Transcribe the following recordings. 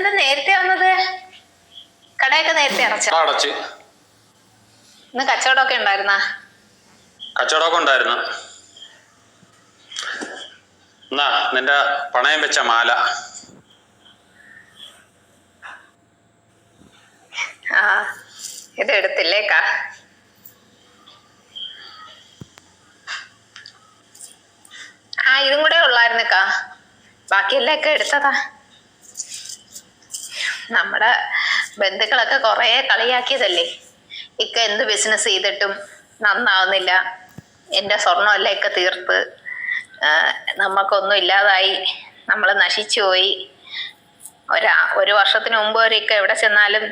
ഇന്നെന്താ നേരത്തെ വന്നത്? കടയൊക്കെ നേരത്തെ അടച്ചു? അടച്ച്. ഇന്ന് കച്ചവടമൊക്കെ ഉണ്ടായിരുന്ന? കച്ചവടമൊക്കെ ഉണ്ടായിരുന്നു. എന്നാ നിന്റെ പണയം വെച്ച മാല. ആ ഇത് എടുത്തില്ലേക്കാ. ആ ഇതും കൂടെ ഉള്ളായിരുന്നേക്കാ. ബാക്കിയെല്ലാം ഒക്കെ എടുത്തതാ. നമ്മുടെ ബന്ധുക്കളൊക്കെ കുറേ കളിയാക്കിയതല്ലേ? ഇക്ക എന്ത് ബിസിനസ് ചെയ്തിട്ടും നന്നാവുന്നില്ല. എന്റെ സ്വർണമല്ല ഇക്ക തീർത്ത്? നമുക്കൊന്നും ഇല്ലാതായി. നമ്മൾ നശിച്ചു പോയി. ഒരാ ഒരു വർഷത്തിന് മുമ്പ് ഇക്ക എവിടെ ചെന്നാലും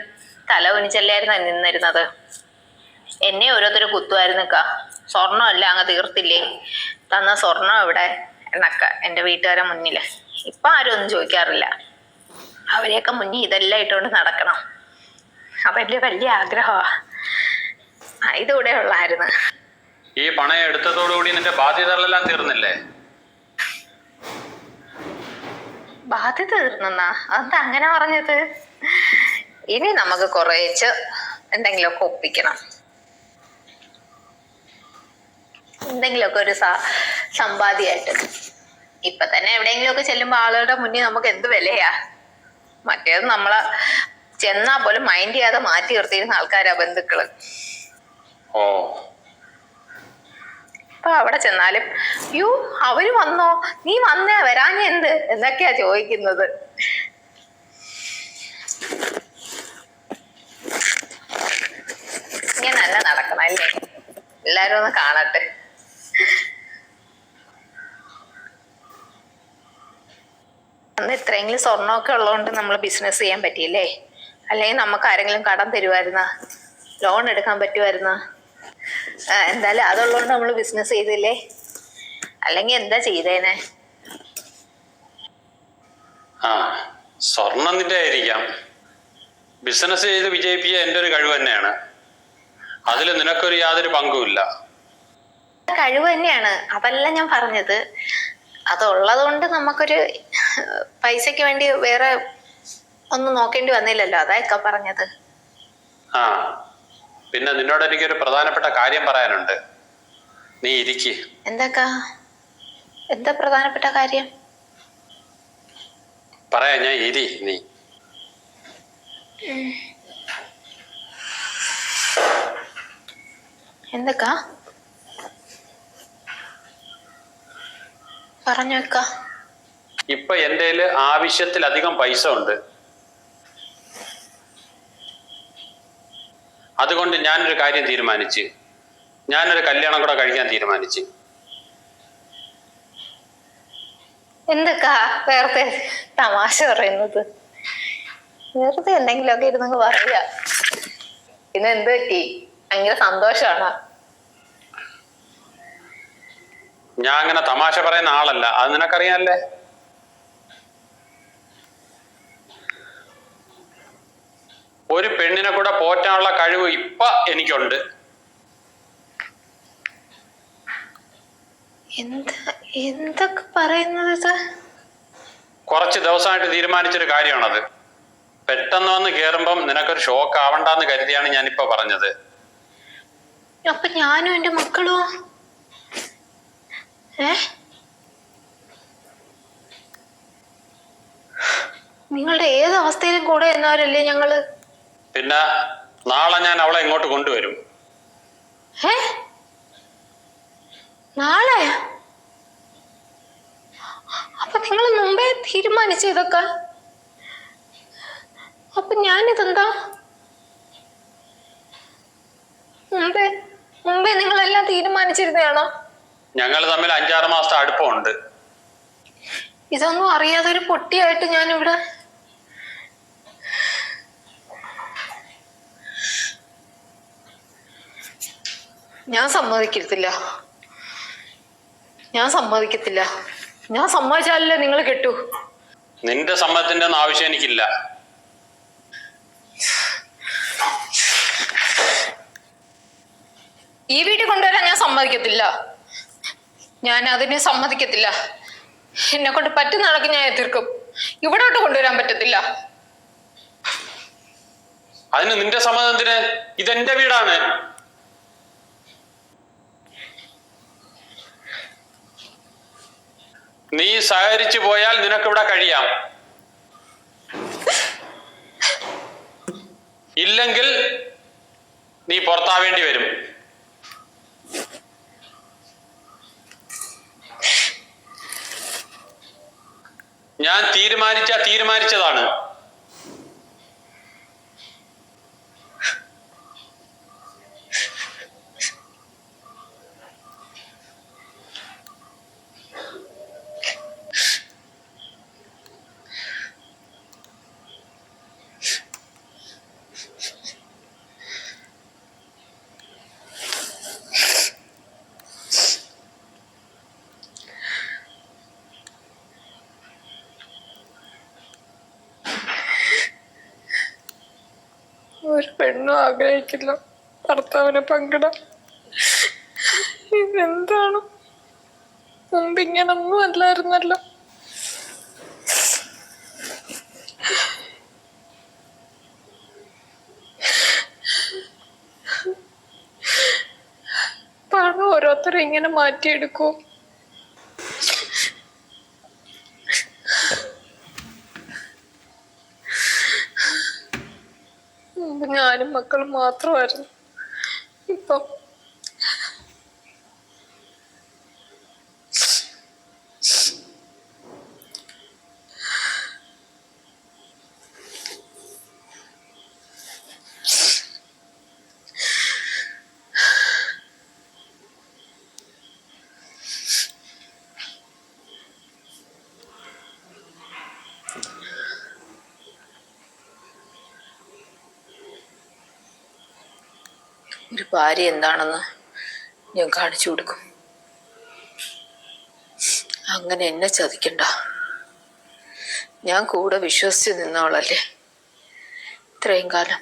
തല ഉനിച്ചല്ലായിരുന്ന നിന്നിരുന്നത്? എന്നെ ഓരോരുത്തർ കുത്തുമായിരുന്നക്ക സ്വർണമല്ല അങ്ങ് തീർത്തില്ലേ? തന്ന സ്വർണം എവിടെ? എന്നൊക്കെ എന്റെ വീട്ടുകാരെ മുന്നിൽ ഇപ്പം ആരും ഒന്നും ചോദിക്കാറില്ല. അവരെയൊക്കെ മുന്നിൽ ഇതെല്ലാം ഇട്ടുകൊണ്ട് നടക്കണം. അതെന്റെ വലിയ ആഗ്രഹമാണ് ഇതൂടെ ഉള്ളായിരുന്നു. ഈ പണയം എടുത്തതോടുകൂടി നിന്റെ ബാധ്യതകളെല്ലാം തീർന്നില്ലേ? ബാധ്യത തീർന്നെന്നാ? അതെന്താ അങ്ങനെ പറഞ്ഞത്? ഇനി നമുക്ക് കുറേച്ച് എന്തെങ്കിലുമൊക്കെ ഒപ്പിക്കണം. എന്തെങ്കിലുമൊക്കെ ഒരു സമ്പാദ്യമായിട്ട്. ഇപ്പൊ തന്നെ എവിടെയെങ്കിലുമൊക്കെ ചെല്ലുമ്പോൾ ആളുകളുടെ മുന്നിൽ നമുക്ക് എന്ത് വിലയാ? മറ്റേത് നമ്മളെ ചെന്നാ പോലും മൈൻഡ് ചെയ്യാതെ മാറ്റി നിർത്തിയിരുന്ന ആൾക്കാരാ ബന്ധുക്കൾ. ഓ. അപ്പൊ അവിടെ ചെന്നാലും യു അവർ വന്നോ? നീ വന്നേ വരാഞ്ഞ എന്ത്? എന്നൊക്കെയാ ചോദിക്കുന്നത്. ഇങ്ങനെ നല്ല നടക്കണം അല്ലേ? എല്ലാരും ഒന്ന് കാണട്ടെ. അന്ന് ഇത്രയെങ്കിലും സ്വർണമൊക്കെ ഉള്ളതുകൊണ്ട് നമ്മൾ ബിസിനസ് ചെയ്യാൻ പറ്റിയില്ലേ? അല്ലെങ്കിൽ നമുക്ക് ആരെങ്കിലും കടം തരുമായിരുന്ന ലോൺ എടുക്കാൻ പറ്റുമായിരുന്ന എന്തായാലും അതുള്ളതുകൊണ്ട് നമ്മൾ ബിസിനസ് ചെയ്തില്ലേ? അല്ലെങ്കിൽ എന്താ ചെയ്തേനെ? ആ സ്വർണം നിന്റെ ആയിരിക്കാം. ബിസിനസ് ചെയ്ത് വിജയിപ്പിക്കുക എന്റെ ഒരു കഴിവ് തന്നെയാണ്. അതിൽ നിനക്കൊരു യാതൊരു പങ്കുമില്ല കഴിവ് തന്നെയാണ്. അതല്ല ഞാൻ പറഞ്ഞത്. അതുള്ളത് കൊണ്ട് നമുക്കൊരു പൈസയ്ക്ക് വേണ്ടി വേറെ ഒന്നും നോക്കേണ്ടി വന്നില്ലല്ലോ അതാ പറഞ്ഞത്. ആ പിന്നെ നിന്നോട് എനിക്കൊരു പ്രധാനപ്പെട്ട കാര്യം പറയാനുണ്ട്. നീ ഇരിക്ക്. എന്താക്കാ? എന്താ പ്രധാനപ്പെട്ട കാര്യം? പറയാ ഞാൻ ഇരി നീ. എന്തൊക്കാ? പറഞ്ഞു വെക്ക ഇപ്പൊ എന്റെ കയ്യിൽ ആവശ്യത്തിലധികം പൈസ ഉണ്ട്. അതുകൊണ്ട് ഞാനൊരു കാര്യം തീരുമാനിച്ച് ഞാനൊരു കല്യാണം കൂടെ കഴിക്കാൻ തീരുമാനിച്ച്. എന്തൊക്കാ? വേറെ തമാശ പറയുന്നത്. വെറുതെ എന്തെങ്കിലുമൊക്കെ ഇരുന്നങ്ങ് പറയാ പിന്നെ എന്ത് പറ്റി? ഭയങ്കര സന്തോഷമാണ് ഞാൻ അങ്ങനെ തമാശ പറയുന്ന ആളല്ല. അത് നിനക്കറിയാല്ലേ ഒരു പെണ്ണിനെ കൂടെ പോറ്റാനുള്ള കഴിവ് ഇപ്പൊ എനിക്കുണ്ട്. എന്താ എന്തൊക്കെ പറയുന്നത് കുറച്ച് ദിവസമായിട്ട് തീരുമാനിച്ചൊരു കാര്യമാണത്. പെട്ടെന്ന് വന്ന് കേറുമ്പം നിനക്കൊരു ഷോക്ക് ആവണ്ടെന്ന് കരുതിയാണ് ഞാനിപ്പോ പറഞ്ഞത്. അപ്പൊ ഞാനും എന്റെ മക്കളോ? ഏ? നിങ്ങളുടെ ഏത് അവസ്ഥയിലും കൂടെ എന്നവരല്ലേ ഞങ്ങൾ? പിന്നെ നാളെ ഞാൻ അവളെ ഇങ്ങോട്ട് കൊണ്ടുവരും. നാളെ? അപ്പൊ നിങ്ങൾ മുമ്പേ തീരുമാനിച്ചു ഇതൊക്കെ? അപ്പൊ ഞാനിതെന്താ? മുമ്പേ മുമ്പേ നിങ്ങളെല്ലാം തീരുമാനിച്ചിരുന്നതാണോ? ഞങ്ങൾ തമ്മിൽ അഞ്ചാറ് മാസത്തെ അടുപ്പമുണ്ട്. ഇതൊന്നും അറിയാതെ ഒരു പൊട്ടിയായിട്ട് ഞാനിവിടെ ഞാൻ സമ്മതിക്കത്തില്ല. ഞാൻ സമ്മതിക്കത്തില്ല. ഞാൻ സമ്മതിച്ചാലല്ലേ നിങ്ങൾ കെട്ടു. നിന്റെ സമ്മതത്തിന്റെ ഒന്നും ആവശ്യം എനിക്കില്ല. ഈ വീട്ടിൽ കൊണ്ടുവരാൻ ഞാൻ സമ്മതിക്കത്തില്ല. ഞാൻ അതിന് സമ്മതിക്കത്തില്ല. എന്നെ കൊണ്ട് പറ്റുന്ന നടക്ക് ഞാൻ എതിർക്കും. ഇവിടോട്ട് കൊണ്ടുവരാൻ പറ്റത്തില്ല. അതിന് നിന്റെ സമ്മതത്തിന് ഇതെന്റെ വീടാണ്. നീ സഹകരിച്ചു പോയാൽ നിനക്കിവിടെ കഴിയാം. ഇല്ലെങ്കിൽ നീ പുറത്താവേണ്ടി വരും. ഞാൻ തീരുമാനിച്ച തീരുമാനിച്ചതാണ് ഒരു പെണ്ണും ആഗ്രഹിക്കില്ല. ഭർത്താവിനെ പങ്കിടാൻ ഇതെന്താണ്? മുമ്പ് ഇങ്ങനൊന്നും അല്ലായിരുന്നല്ലോ. പണം ഓരോരുത്തരും ഇങ്ങനെ മാറ്റിയെടുക്കും ഞാനും മക്കളും മാത്രമായിരുന്നു. ഇപ്പം ഒരു ഭാര്യ എന്താണെന്ന് ഞാൻ കാണിച്ചു കൊടുക്കും. അങ്ങനെ എന്നെ ചതിക്കണ്ട. ഞാൻ കൂടെ വിശ്വസിച്ച് നിന്നവളല്ലേ? ഇത്രയും കാലം.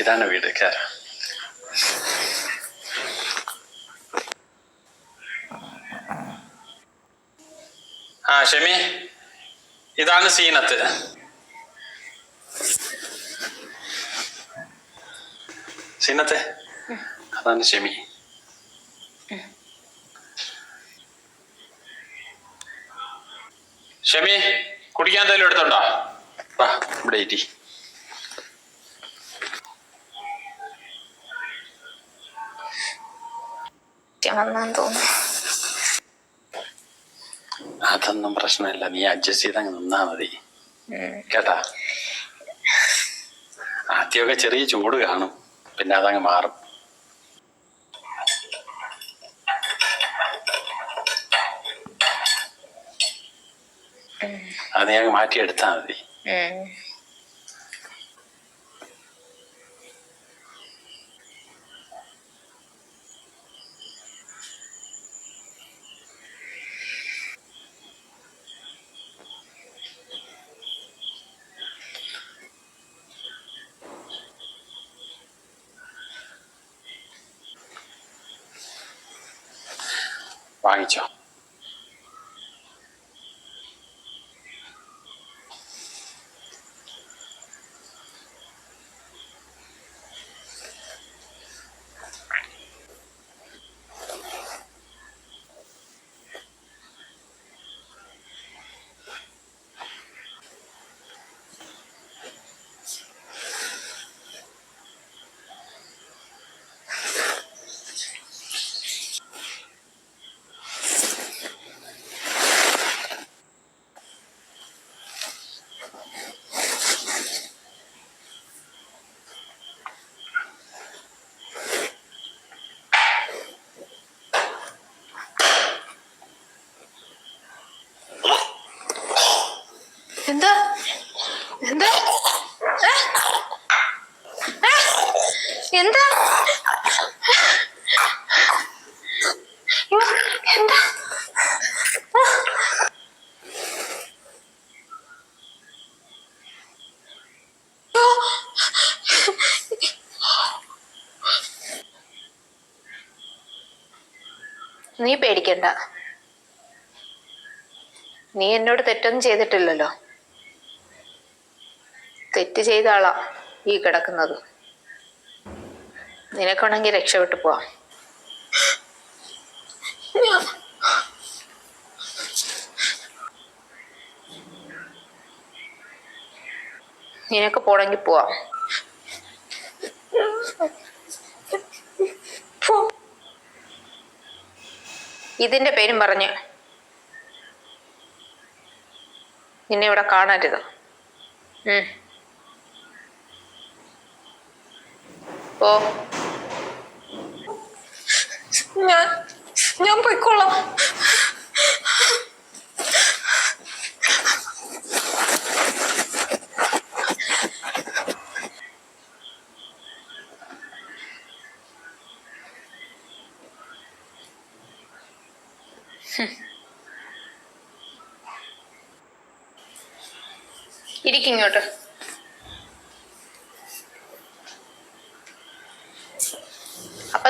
ഇതാണ് വീട് കയറാം ഷെമി ഇതാണ് സീനത്ത്. സീനത്തെ. അതാണ് ഷെമി ഷെമി കുടിക്കാൻ എന്തെങ്കിലും എടുത്തുണ്ടോ? വാ ഇവിടെ വന്നാന്ന് തോന്നുന്നു. അതൊന്നും പ്രശ്നമില്ല. നീ അഡ്ജസ്റ്റ് ചെയ്ത് അങ്ങ് നിന്നാ മതി. കേട്ടാ? ആദ്യമൊക്കെ ചെറിയ ചൂട് കാണും. പിന്നെ അതങ്ങ് മാറും. അത് മതി. അങ്ങ് 八一桥 എന്താ? എന്താ? എന്താ? എന്താ? നീ പേടിക്കണ്ട. നീ എന്നോട് തെറ്റൊന്നും ചെയ്തിട്ടില്ലല്ലോ. തെറ്റ് ചെയ്ത ആളാ ഈ കിടക്കുന്നത്. നിനക്കാണെങ്കിൽ രക്ഷപ്പെട്ടു പോവാ. നിനക്ക് പോണെങ്കിൽ പോവാം. ഇതിന്റെ പേരും പറഞ്ഞ് നിന്നെ ഇവിടെ കാണരുത്. ഉം. ഓ ഞാൻ ഞാൻ പോയിക്കോളാം. ഇരിക്കിങ്ങോട്ട്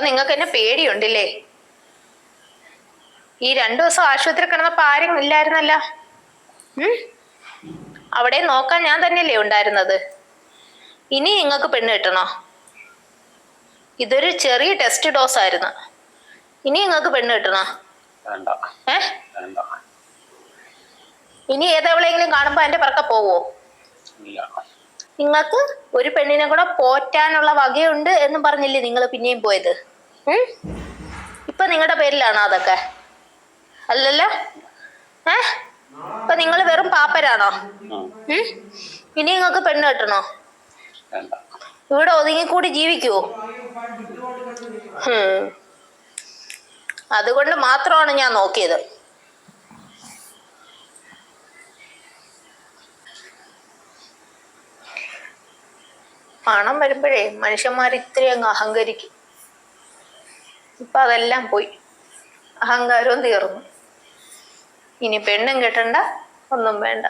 നിങ്ങൾക്ക് എന്നെ പേടിയുണ്ടല്ലേ? ഈ രണ്ടു ദിവസം ആശുപത്രി കിടന്നപ്പോ ആരും ഇല്ലായിരുന്നല്ല. ഉം? അവിടെ നോക്കാൻ ഞാൻ തന്നെയല്ലേ ഉണ്ടായിരുന്നത്? ഇനി നിങ്ങൾക്ക് പെണ്ണ് കിട്ടണോ? ഇതൊരു ചെറിയ ടെസ്റ്റ് ഡോസ് ആയിരുന്നു. ഇനി നിങ്ങൾക്ക് പെണ്ണ് കിട്ടണോ? ഏ? ഇനി ഏതെവിടെയെങ്കിലും കാണുമ്പോ എന്റെ പറക്ക പോവോ? നിങ്ങൾക്ക് ഒരു പെണ്ണിനെ കൂടെ പോറ്റാനുള്ള വകയുണ്ട് എന്നും പറഞ്ഞില്ലേ നിങ്ങൾ പിന്നെയും പോയത്? ഇപ്പൊ നിങ്ങളുടെ പേരിലാണോ അതൊക്കെ? അല്ലല്ലോ? ഏ? ഇപ്പൊ നിങ്ങൾ വെറും പാപ്പരാണോ? ഇനി നിങ്ങൾക്ക് പെണ്ണ് കെട്ടണോ? ഇവിടെ ഒതുങ്ങിക്കൂടി ജീവിക്കുവോ. അതുകൊണ്ട് മാത്രമാണ് ഞാൻ നോക്കിയത്. പണം വരുമ്പോഴേ മനുഷ്യന്മാർ ഇത്രയും അങ്ങ് അഹങ്കരിക്കും. ഇപ്പൊ അതെല്ലാം പോയി. അഹങ്കാരവും തീർന്നു. ഇനി പെണ്ണും കെട്ടണ്ട ഒന്നും വേണ്ട.